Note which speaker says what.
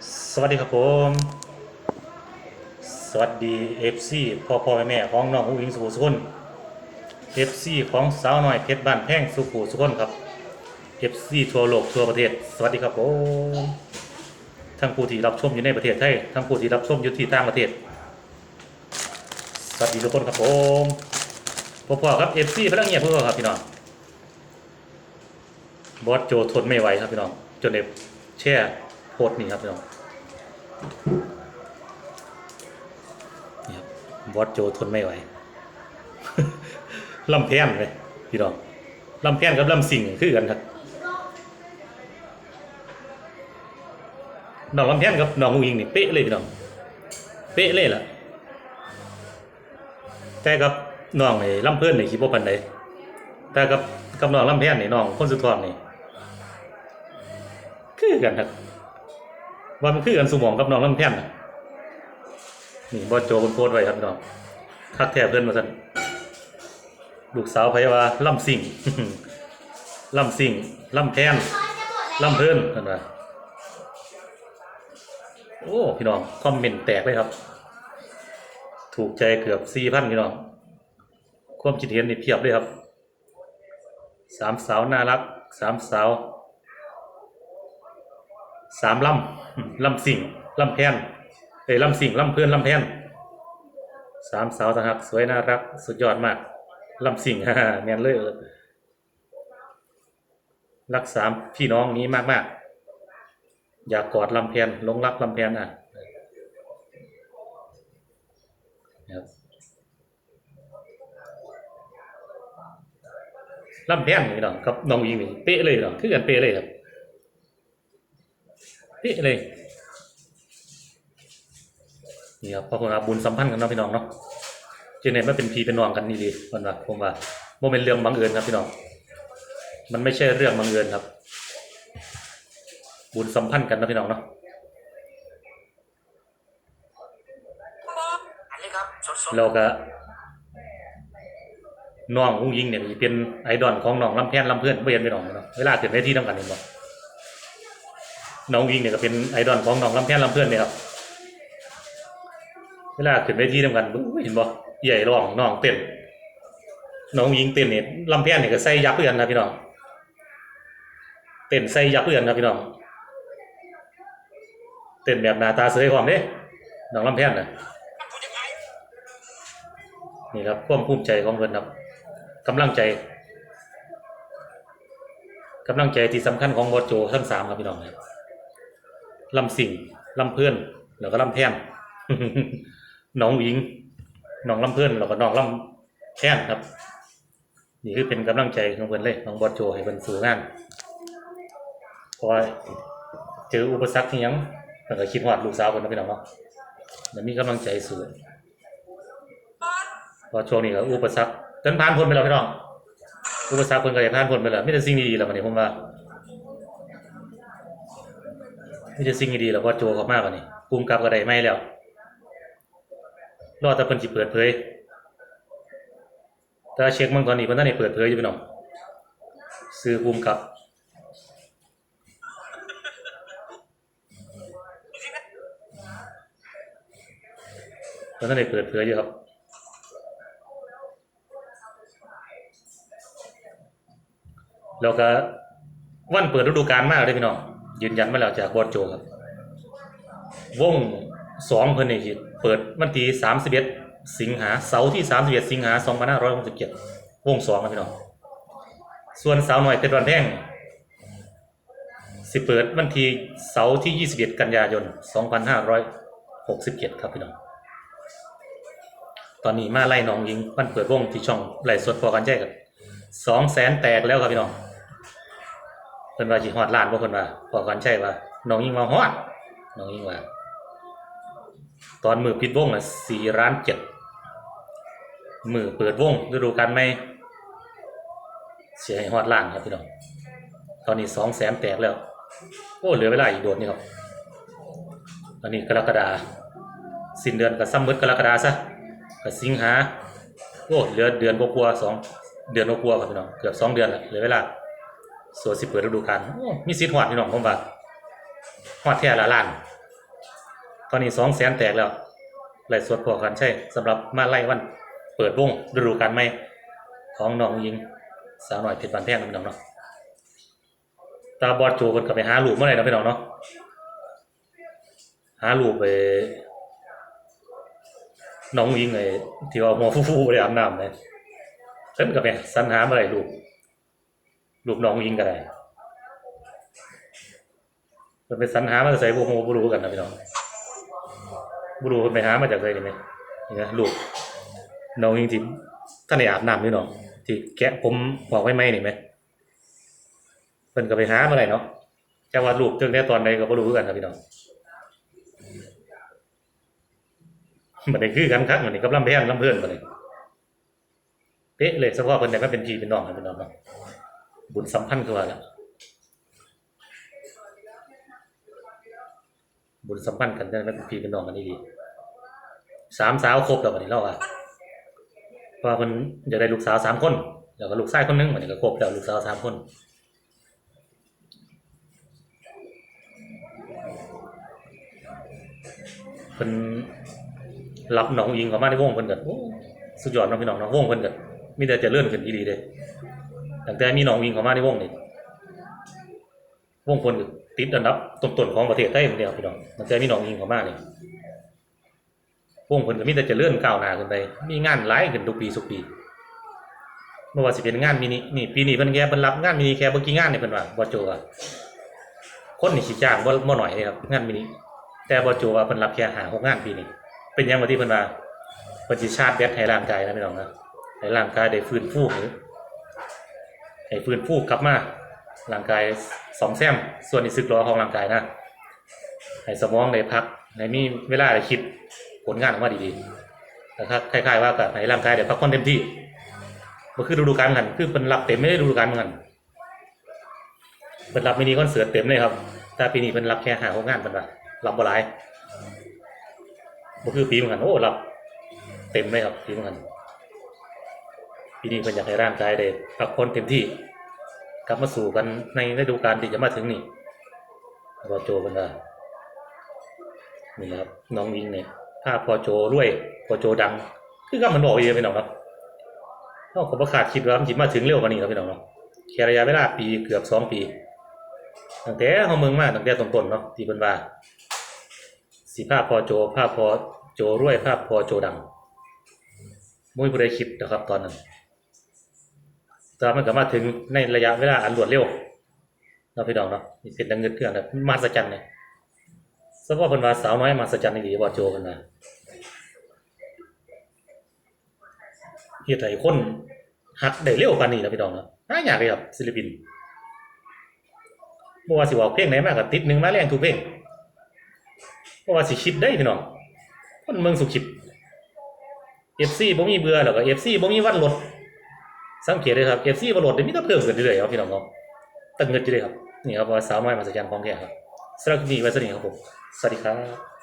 Speaker 1: สวัสดีครับผม สวัสดี FC พ่อพ่อแม่แม่ของน้องผู้งสุขุสุขน FC ของสาวน้อยเพชรบ้านแพงสุขสุขนครับ FC ทั่วโลกทั่วประเทศ สวัสดีครับผมทั้งผู้ที่รับชมอยู่ในประเทศไทยทั้งผู้ที่รับชมอยู่ที่ต่างประเทศ สวัสดีทุกคนครับผมพ่อพ่อครับ FC พลังเงียบพ่อพ่อครับพี่น้องบอสโจทนไม่ไหวครับพี่น้องจนเด็แช่ โพสต์นี่ครับพี่น้องนี่ครับบอสโจทนไม่ไหวลำแพนเลยพี่น้องลำแพนกับลำสิงคือกันครับน้องลำแพนกับน้องงูยิงนี่เป๊ะเลยพี่น้องเป๊ะเลยล่ะ แต่กับน้องไอ้ลำเพื่อนนี่คิดว่าปันใดแต่กับกับน้องลำแพนนี่น้องคนสุดท้องนี่คือกันครับ ว่ามันคือกันสมองกับน้องลำแพนน่ะนี่บอโจคนโพสไว้ครับน้องคักแท้เพื่อนมาสั่นลูกสาวพยาว่าล่ำสิ่งล่ำสิ่งล่ำแพนล่ำเพื่อนกันว่าโอ้พี่น้องคอมเมนต์แตกเลยครับ ถูกใจเกือบสี่พันพี่น้องความคิดเห็นนี่เพียบเลยครับ สามสาวน่ารัก สามสาว สามลำลำสิ่งลำแพนเอ้ลำสิ่งลำเพื่อนลำแพนสามสาวทหารสวยน่ารัก สุดยอดมากลำสิ่งฮ่าฮ่าแมนเลยรักสามพี่น้องนี้มากมากอยากกอดลำแพนลงรักลำแพนอะลำแพนนี่น้อกับน้องยิงนี่เป๊ะเลยน้อคือกันเป๊ะเลยครับ เป๊ะเลยนี่ครับเพราะผมว่าบุญสัมพันธ์กันเนาะพี่น้องเนาะเจเน็ตมันเป็นพีเป็นน้องกันนี่ดีมันว่าผมว่าโมเป็นเรื่องบังเอิญครับพี่น้อง มันไม่ใช่เรื่องบังเอิญครับ บุญสัมพันธ์กันนะพี่น้องเนาะ
Speaker 2: อันนี้ครับสดๆ
Speaker 1: เราก็น้องอุ้งยิงเนี่ยมีเป็นไอดอลของน้องลำแพนลำเพื่อนเพื่อนพี่น้องเนาะเวลาขึ้นเวทีต้องกันเห็นบ่ น้องยิงเนี่ยก็เป็นไอดอลของน้องลำแพนลำเพื่อนเนี่ยครับเวลาขึ้นเวทีทำกันบึ้งเห็นบ่ใหญ่ร้องน้องเต้นน้องยิงเต้นเนี่ยลำแพนเนี่ยก็ใส่ยับเพื่อนนะพี่น้องเต้นใส่ยับเพื่อนนะพี่น้องเต้นแบบหน้าตาเสยความเด้น้องลำแพนน่ะนี่ครับความภูมิใจของเพิ่นครับกำลังใจกำลังใจที่สำคัญของบอสโจทั้งสามครับพี่น้องครับ ลำสิงลำเพื่อนแล้วก็ลำแพนน้องหญิงน้องลำเพื่อนแล้วก็น้องลำแค้นครับ นี่คือเป็นกำลังใจของเพิ่อนเลยน้องบอสโจให้เพิ่นสู้งานพราะว่าเจออุปสรรคที่ยังเพิ่ก็คิดฮอดลูกสาวเพิ่นนะพี่น้องเนาะมันมีกำลังใจสู้เพราะช่วงนี้ก็อุปสรรคจนผ่านพ้นไปแล้วพี่น้องอุปสรรคเพิ่นก็ได้ผ่านพ้นไปแล้วมีแต่สิ่งดีๆแล้ววันนี้ผมว่า มีแต่สิ่งดีๆแล้วบอสโจเขามากกว่านี้ภูมิกับก็ได้ไม่แล้วรอแต่เพิ่นสิเปิดเผยแต่เช็คเมื่อก่อนนี้เพิ่นทันได้เปิดเผยอยู่พี่น้องซื้อภูมิกับเพิ่นทันได้เปิดเผยอยู่ครับแล้วก็วันเปิดฤดูกาลมากเลยพี่น้อง ยืนยันมาแล้วจากบอสโจครับ วงสองเพิ่นนี่เปิดวันที่สามสิบเอ็ดสิงหาเสาร์ที่สามสิบเอ็ดสิงหาสองพันห้าร้อยหกสิบเจ็ดวงสองครับพี่น้องส่วนสาวหน่อยเพชรวันแพงสิเปิดวันที่เสาร์ที่ยี่สิบเอ็ดกันยายนสองพันห้าร้อยหกสิบเจ็ดครับพี่น้อง ตอนนี้มาไล่น้องยิงมันเปิดวงที่ช่องไล่สดพอกันแจ้กันสองแสนแตกแล้วครับพี่น้อง พิ่นว่าสิฮอดล้านบ่เพิ่นว่าพอกันใช่ว่าน้องยิ่งมาฮอดน้องยิ่งว่า ตอนมือปิดวงอะสี่ล้านเจ็ดมือเปิดวงฤดูกาลไม่เสียให้ฮอดล้านครับพี่น้องตอนนี้สองแสนแตกแล้ว โอ้เหลือเวลาอีกโดดนี่ครับตอนนี้กรกฎาสิ้นเดือนก็ซ้ำมืดกรกฎาซะก็สิงหาโอ้เหลือเดือนกว่าสองเดือนกว่าครับพี่น้องเกือบสองเดือนแล้วเหลือเวลา ส่วนสิเปิดฤดูกาลมีสิทธิ์ฮอดพี่น้องผมว่าฮอดแท้ละล้าน ตอนนี้สองแสนแตกแล้วไล่สวดพอกันใช่สำหรับมาไล่วัน เปิดวงฤดูกาลใหม่ของน้องยิงสาวหน่อยเพชรบันแท่งนะพี่น้องเนาะตาบอดโจคนกลับไปหาลูกเมื่อไหร่นะพี่น้องเนาะหาลูกไปน้องยิงไอ้ที่ว่าหัวฟูๆไปอาบน้ำเลยเพิ่นก็ไปสรรหาเมื่อไหร่ลูก ลูกน้องยิงก็ได้เพิ่นไปสรรหามาใส่พวกโมบุรูกันนะพี่น้องบุรูเพิ่นไปหามาจากไหนนี่ไหมนี่นะลูกน้องยิงที่ท่านได้อาบน้ำนี่น้องที่แกะผมบอกไว้ไหมนี่ไหมเพิ่นก็ไปหามื่อไหร่เนาะจะว่าลูกเจอแน่ตอนใดก็บ่รู้กันครับพี่น้องมันได้คือกันคักมันนี่กับลำแพงลำเพื่อนมันนี่เป๊ะเลยเฉพาะเพิ่นได้มาเป็นพี่เป็นน้องกันเป็นน้องเนาะ บุญสัมพันธ์คือว่าละบุญสัมพันธ์กันได้มาเป็นพี่เป็นน้องกันนี่ดีสามสาวครบแล้ววันนี้เราอะเพราะว่าเพิ่นอยากได้ลูกสาวสามคน แล้วก็ลูกชายคนหนึงวันนี้ก็ครบแล้วลูกสาวสามคนเพิ่นรับน้องอิงเข้ามาในวงเพิ่นก็โอ้สุดยอดเน้องพี่น้องเนาะวงเพิ่นก็มีแต่จะเลื่อนขึ้นดีๆเด้ ตั้งแต่มีน้องอิงเข้ามาในวงนี่วงเพิ่นติดอันดับต้นๆของประเทศไทยคนเดียวพี่น้องตั้งแต่มีน้องอิงเข้ามาเนี่ยวงเพิ่นก็มีแต่จะเลื่อนก้าวหน้าขึ้นไป มีงานหลายขึ้นทุกปีทุกปีไม่ว่าสิเป็นงานมินินี่ปีนี้เพิ่นแค่เพิ่นรับงานมินิแค่บ่กี่งานนี่เพิ่นว่าบ่โจว่าคนนี่สิจ้างบ่บ่น้อยเลยครับงานมินิแต่บอจูว่าเพิ่นรับแค่หาหกงานปีนี้เป็นยังว่าที่เพิ่นว่าเพิ่นสิชาร์จแบตให้ร่างกายนะพี่น้องนะให้ร่างกายได้ฟื้นฟูให้ ให้ฟื้นฟูกลับมาร่างกายสองแซมส่วนที่สึกรอของร่างกายนะให้สมองได้พักให้มีเวลาได้คิดผลงานออกมาดีๆนะครับคล้ายๆว่ากับให้ร่างกายได้พักผ่อนเต็มที่บ่คือฤดูกาลกันคือเพิ่นรับเต็มไม่ได้ฤดูกาลเหมือนกันเพิ่นรับมินิคอนเสิร์ตเต็มเลยครับแต่ปีนี้เพิ่นรับแค่หาหกงานเพิ่นว่ารับบ่หลายบ่คือปีเหมือนกันโอ้รับเต็มเลยครับปีเหมือนกัน ปีนี้เพิ่นอยากให้ร่างกายได้พักผ่อนเต็มที่กลับมาสู่กันในฤดูกาลที่จะมาถึงนี่พอโจเพิ่นว่านี่แหละครับน้องยิงเนี่ยถ้าพอโจรวยพอโจดัง คือก็มันบอกเองพี่น้องครับเฮาก็บ่คาดคิดว่ามันสิมาถึงเร็วกว่านี้ครับพี่น้องเนาะแค่ระยะเวลาปีเกือบสองปีตั้งแต่เฮาเมืองมาตั้งแต่ต้นๆเนาะที่เพิ่นว่าสีภาพพอโจภาพพอโจรวยภาพพอโจดังมุ้ยผู้ใดคิดนะครับตอนนั้น แต่มันก็มาถึงในระยะเวลาอันรวดเร็วเราะพี่น้องเนาะมีเป็นดังเงินเครื่องแบบมหัศจรรย์เนี่ยสภาพเพิ่นว่าสาวน้อยมหัศจรรย์นี่ดีบ่โจเพิ่นว่าเฮ็ดให้คนหักได้เร็วปานนี้แล้วพี่น้องเนาะหายากเลยครับศิลปินบ่ว่าสิเว้าเพลงไหนมาก็ติดหนึ่งมาแรงทุกเพลงเพราะว่าสิคิดได้พี่น้องคนเมืองสุขิด FC บ่มีเบื่อแล้วก็ FC บ่มีวันลด สังเกตเลยครับเอสซีบอลดได้มีแต่เพิ่มขึ้นเรื่อยๆครับพี่น้องเนาะตั้งเงินอยู่เลยครับนี่ครับว่าสาวน้อยมาสัญญาณของแท้ครับสำหรับนี้ไว้สนิทครับผมสวัสดีครับ